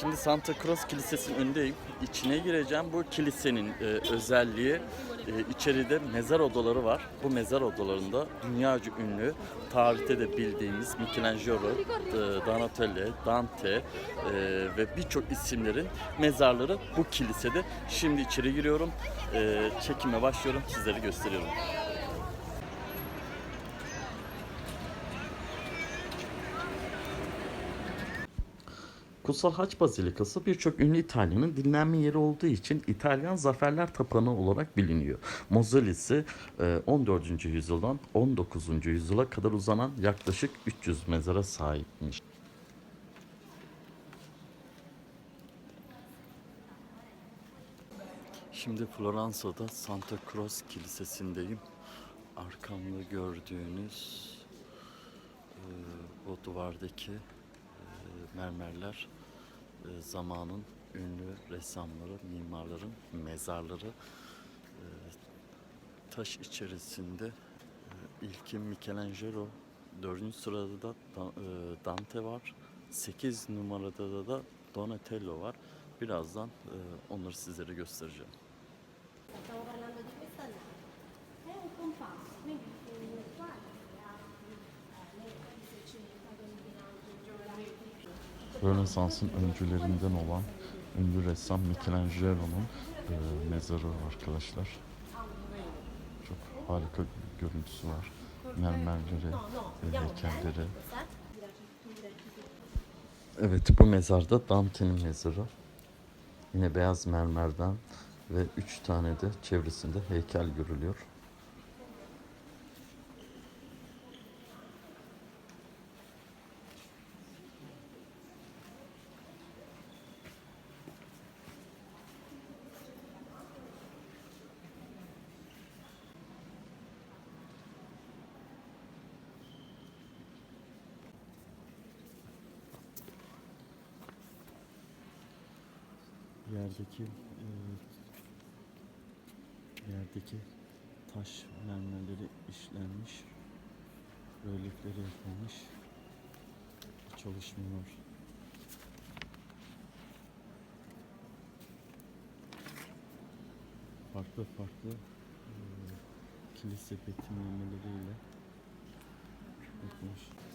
Şimdi Santa Cruz Kilisesi'nin önündeyim. İçine gireceğim. Bu kilisenin e, özelliği e, içeride mezar odaları var. Bu mezar odalarında dünyaca ünlü, tarihte de bildiğimiz Michelangelo, e, Donatello, Dante e, ve birçok isimlerin mezarları bu kilisede. Şimdi içeri giriyorum. E, çekime başlıyorum. Sizlere gösteriyorum. Kutsal Haç Bazilikası birçok ünlü İtalyanın dinlenme yeri olduğu için İtalyan Zaferler Tapınağı olarak biliniyor. Mozolisi e, 14. yüzyıldan 19. yüzyıla kadar uzanan yaklaşık 300 mezara sahipmiş. Şimdi Floransa'da Santa Croce Kilisesi'ndeyim. Arkamda gördüğünüz e, o duvardaki e, mermerler e, zamanın ünlü ressamları, mimarların mezarları. E, taş içerisinde e, ilki Michelangelo, dördüncü sırada da e, Dante var. 8 numarada da, Donatello var. Birazdan e, onları sizlere göstereceğim. Stavo parlando di questa nave. È un compasso, Rönesans'ın öncülerinden olan ünlü ressam Michelangelo'nun e, mezarı arkadaşlar. Çok harika bir görüntüsü var. Mermerleri, e, heykelleri. Evet bu mezarda Dante'nin mezarı. Yine beyaz mermerden ve üç tane de çevresinde heykel görülüyor. Yerdeki e, yerdeki taş mermerleri işlenmiş, rölyefleri yapılmış, çalışmıyor. Farklı farklı e, kilise betimlemeleriyle yapılmış.